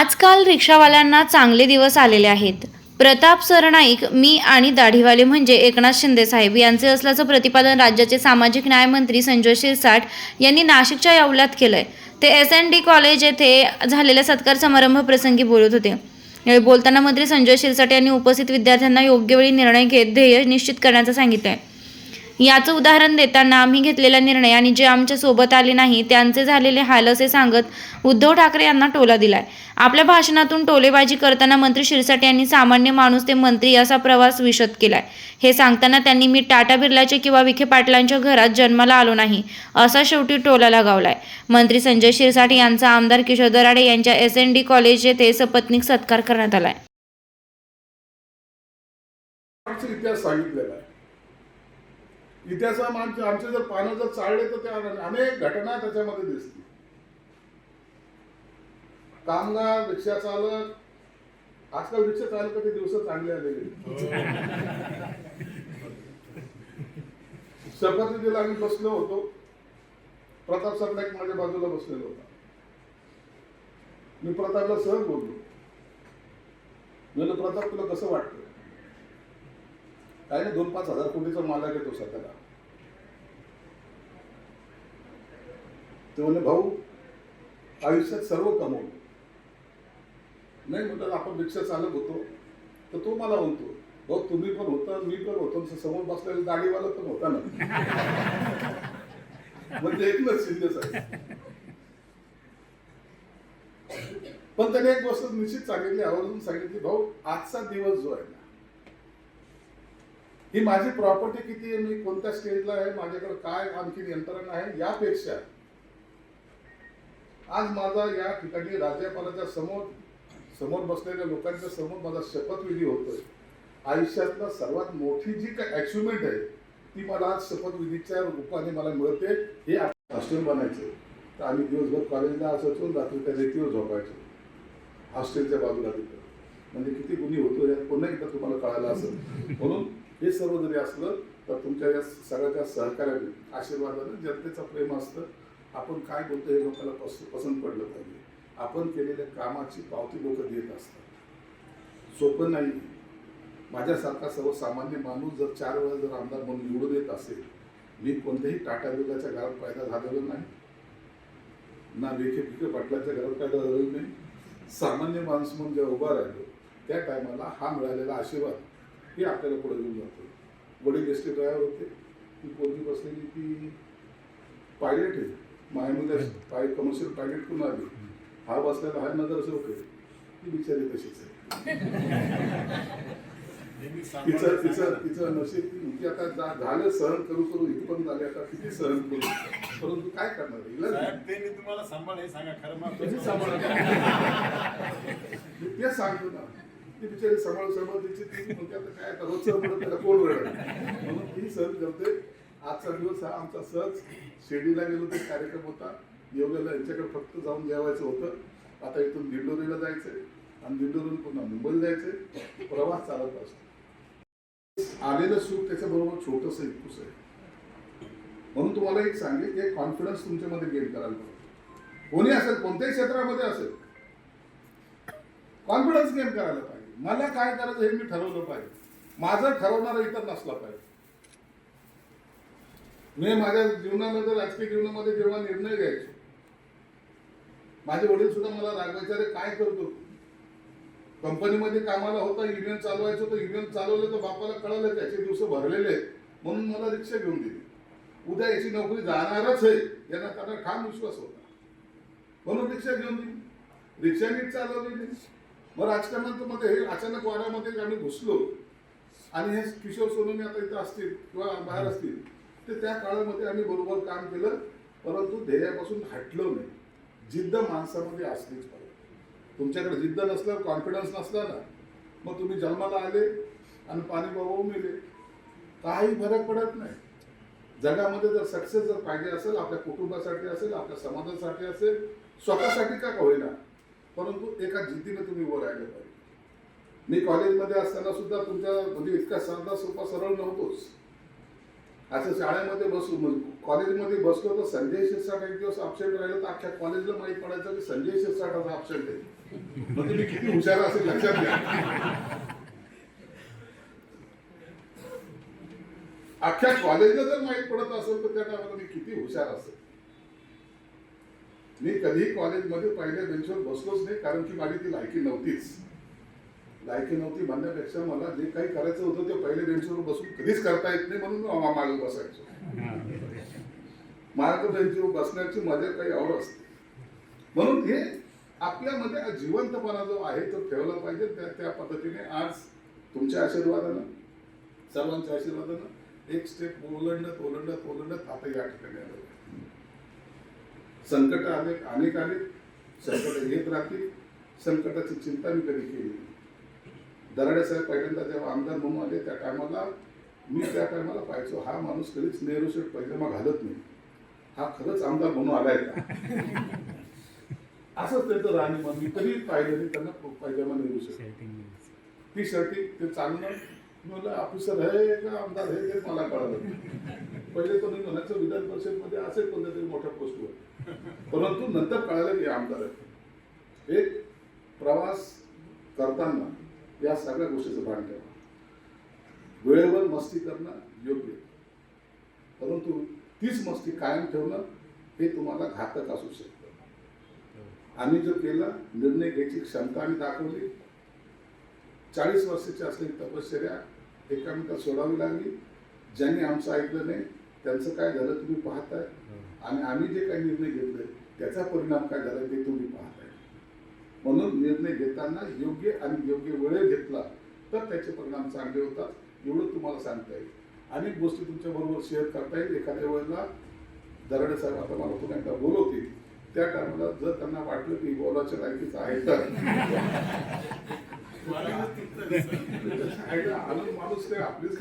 आजकाल रिक्षावाल्यांना चांगले दिवस आलेले आहेत. प्रताप सरनाईक मी आणि दाढीवाले म्हणजे एकनाथ शिंदे साहेब यांचे असल्याचं प्रतिपादन राज्याचे सामाजिक न्याय मंत्री संजय शिरसाट यांनी नाशिकच्या येवल्यात केलंय. ते एस एन डी कॉलेज येथे झालेल्या सत्कार समारंभ प्रसंगी बोलत होते. बोलताना मंत्री संजय शिरसाट यांनी उपस्थित विद्यार्थ्यांना योग्य वेळी निर्णय घेत ध्येय निश्चित करण्याचं सांगितलंय. याचं उदाहरण देताना आम्ही घेतलेला निर्णय आणि जे आमच्यासोबत आले नाही त्यांचे झालेले हाल असे सांगत उद्धव ठाकरे यांना टोला दिलाय. आपल्या भाषणातून टोलेबाजी करताना मंत्री शिरसाट यांनी सामान्य माणूस ते मंत्री असा प्रवास विशद केलाय. हे सांगताना त्यांनी मी टाटा बिर्लाचे किंवा विखे पाटलांच्या घरात जन्माला आलो नाही असा शेवटी टोला लगावलाय मंत्री संजय शिरसाट यांचा आमदार किशोर दराडे यांच्या एस एन डी कॉलेज येथे सपत्नीक सत्कार करण्यात आलाय. सांगितलेला आहे इतिहासात आमचे आमचे जर पानं जर चालले तर त्या अनेक घटना त्याच्यामध्ये दिसतील. कामगार रिक्षा चालक आजकाल रिक्षा चालकाचे दिवस चांगले आलेले शपथविधीला आम्ही बसलो होतो. प्रताप सरनाईक माझ्या बाजूला बसलेला होता. मी प्रतापला सहज बोललो. म्हणलं प्रताप तुला कसं वाटतं काय नाही दोन पाच हजार कोटीचा मालक येतो सध्याला. ते म्हणले भाऊ आयुष्यात सर्व कमवलं. नाही म्हटलं आपण रिक्षा चालक होतो तर तो मला म्हणतो भाऊ तुम्ही पण होता मी पण होतो समोर बसलेला गाडीवाला पण होता ना. म्हणजे एकच शिंदे साहेब. पण त्याने एक गोष्ट निश्चित सांगितली आवर्जून सांगितली भाऊ आजचा दिवस जो आहे ना ही माझी प्रॉपर्टी किती आहे मी कोणत्या स्टेजला आहे माझ्याकडे काय आणखी यंत्रणा आहे यापेक्षा आज माझा या ठिकाणी राज्यपालाच्या समोर समोर बसलेल्या लोकांच्या समोर माझा शपथविधी होतोय. आयुष्यातलं सर्वात मोठी जी काही अचिव्हमेंट आहे ती मला आज शपथविधीच्या रूपाने मला मिळते हे हॉस्टेल बनायचं तर आम्ही दिवसभर कॉलेजला असायचो रात्री त्या रेतीवर झोपायचो. हॉस्टेलच्या बाजूला तिथं. म्हणजे किती गुन्हे होतो यात पुन्हा एकदा तुम्हाला कळायला असेल. म्हणून हे सर्व जरी असलं तर तुमच्या या सगळ्याच्या सहकार्याने आशीर्वादाने जनतेचं प्रेम असतं. आपण काय बोलतो हे लोकांना पस पसंत पडलं पाहिजे. आपण केलेल्या कामाची पावती लोक देत असतात. सोपं नाही. माझ्यासारखा सर्वसामान्य माणूस जर चार वेळा जर आमदार म्हणून निवडून येत असेल मी कोणत्याही टाटा बिर्लाच्या घरात पैदा झालेलो नाही. ना विखे फिके पाटलाच्या घरात पैदा झालेलो नाही. सामान्य माणूस म्हणून जेव्हा उभा राहिलो त्या टायमाला हा मिळालेला आशीर्वाद हे आपल्याला पुढे घेऊन जातो. वडील एस टी ड्रायव्हर होते. ती पोरगी बसलेली ती पायलट आहे मायामध्ये पाय कमर्शियल पायलट करून आली. हा बसलेला हा नगरसेवक आहे ती बिचारी तशीच आहे. तिचं तिचं तिचं नशीब ती म्हणते आता झालं सहन करू करू इथपर्यंत झाले आता किती सहन करू? परंतु काय करणार नाही. साहेब, त्यांनी तुम्हाला सांभाळ हे सांगा खरं कशी महत्वाचं. सांभाळ. मी तेच सांगतो ना. ती बिचारी सांभाळ सांभाळ तिची ती म्हणते आता काय आता रोजचं म्हणून त्याला कोण वेळ म्हणून ती सहज करते. आजचा दिवस हा आमचा सहज शिर्डीला गेलो ते कार्यक्रम होता. योगाला यांच्याकडे फक्त जाऊन जेवायचं होतं. आता इथून दिंडोरीला जायचंय आणि दिंडोरीहून पुन्हा मुंबईला जायचं प्रवास चालत असतो. आलेलं सुख त्याच्याबरोबर छोटंसं इतकूस आहे. म्हणून तुम्हाला एक सांगेल की कॉन्फिडन्स तुमच्यामध्ये गेन करायला पाहिजे. कोणी असेल कोणत्याही क्षेत्रामध्ये असेल कॉन्फिडन्स गेन करायला पाहिजे. मला काय करायचं हे मी ठरवलं पाहिजे. माझं ठरवणारा इतर नसला पाहिजे. मी माझ्या जीवनामध्ये राजकीय जीवनामध्ये जेव्हा निर्णय घ्यायचो माझे वडील सुद्धा मला रागवायचे अरे काय करतो कंपनीमध्ये कामाला होता युनियन चालवायचं तर युनियन चालवलं तर बापाला कळलं त्याचे दिवस भरलेले आहेत. म्हणून मला रिक्षा घेऊन दिली. उद्या याची नोकरी जाणारच आहे यांना त्यांना ठाम विश्वास होता. म्हणून रिक्षा घेऊन दिली. रिक्षा नीट चालवली मग राजकारणात मध्ये हे अचानक वाड्यामध्ये आम्ही घुसलो. आणि हे किशोर सोनवणे आता इथं असतील किंवा बाहेर असतील तर त्या काळामध्ये आम्ही बरोबर काम केलं परंतु ध्येयापासून हटलो नाही. जिद्द माणसामध्ये असलीच पाहिजे. तुमच्याकडे जिद्द नसल्यावर कॉन्फिडन्स नसला ना मग तुम्ही जन्माला आले आणि पाणी वाहून मेले काही फरक पडत नाही. जगामध्ये जर सक्सेस जर पाहिजे असेल आपल्या कुटुंबासाठी असेल आपल्या समाजासाठी असेल स्वतःसाठी का होईना? परंतु एका जिद्दीने तुम्ही वर राहिलं पाहिजे. मी कॉलेजमध्ये असताना सुद्धा तुमच्या म्हणजे इतका साधा सोपा सरळ नव्हतोच. असं शाळेमध्ये बसू कॉलेजमध्ये बसलो तर संजय शिरसाट एक दिवस ऑप्शन राहिलं तर अख्ख्या कॉलेजला माहीत पडायचं की संजय शिरसाटाचा आता आहे. म्हणजे मी किती हुशार असेल लक्षात घ्या. अख्ख्या कॉलेजला जर माहीत पडत असेल तर त्या टायमाला मी किती हुशार असेल. मी कधीही कॉलेजमध्ये पहिल्या बेंचवर बसलोच नाही कारण की माझी ती लायकी नव्हतीच. लायकी नव्हती म्हणण्यापेक्षा मला जे काही करायचं होतं ते पहिले बेंचवर बसून कधीच करता येत नाही म्हणून मी मागे बसायचो. मार्ग बेंचवर बसण्याची मजा काही आवड असते. म्हणून हे आपल्यामध्ये जिवंतपणा जो आहे तो ठेवला पाहिजे. त्या त्या पद्धतीने आज तुमच्या आशीर्वादानं सर्वांच्या आशीर्वादानं एक स्टेप ओलंडत ओलंडत ओलंडत आता या ठिकाणी आलो. संकट अनेक अनेक आले संकट येत राहतील. संकटाची चिंता मी कधी केली नाही. दराडे साहेब पहिल्यांदा जेव्हा आमदार म्हणून आले त्या टायमाला मी त्या टायमाला पाहायचो हा माणूस कधीच नेहरू शेट पैजामा घालत नाही. हा खरंच आमदार म्हणून आलाय का? असंच त्याचं राहणीमान मी कधी पाहिलं नाही त्यांना पैजामा नेहरू शेट ती शर्टी ते चालणं मी म्हणलं ऑफिसर आहे का आमदार आहे ते मला कळलं पहिले तो मी म्हणायचं विधान परिषदमध्ये असेल कोणत्या तरी मोठ्या पोस्टवर. परंतु नंतर कळालं की आमदार आहे एक प्रवास करताना या सगळ्या गोष्टीचं भान ठेवा. वेळेवर मस्ती करणं योग्य. परंतु तीच मस्ती कायम ठेवणं हे तुम्हाला घातक असू शकतं. आम्ही जो केला निर्णय घ्यायची क्षमता आम्ही दाखवली चाळीस वर्षाची असलेली तपश्चर्या एकामेका सोडावी लागली ज्यांनी आमचं ऐकलं नाही त्यांचं काय झालं तुम्ही पाहताय. आणि आम्ही जे काही निर्णय घेतले त्याचा परिणाम काय झाला ते तुम्ही पाहताय. म्हणून निर्णय घेताना योग्य आणि योग्य वेळ घेतला तर त्याचे परिणाम चांगले होतात एवढं तुम्हाला सांगता येईल. अनेक गोष्टी तुमच्या बरोबर शेअर करता येईल. एखाद्या वेळेला दराडे साहेब आता मला पुन्हा एकदा बोलवतील. त्या टायमाला जर त्यांना वाटलं की बोलाच्या लायकीचं आहे तर. आनंद माणूस काय? आपलीच काय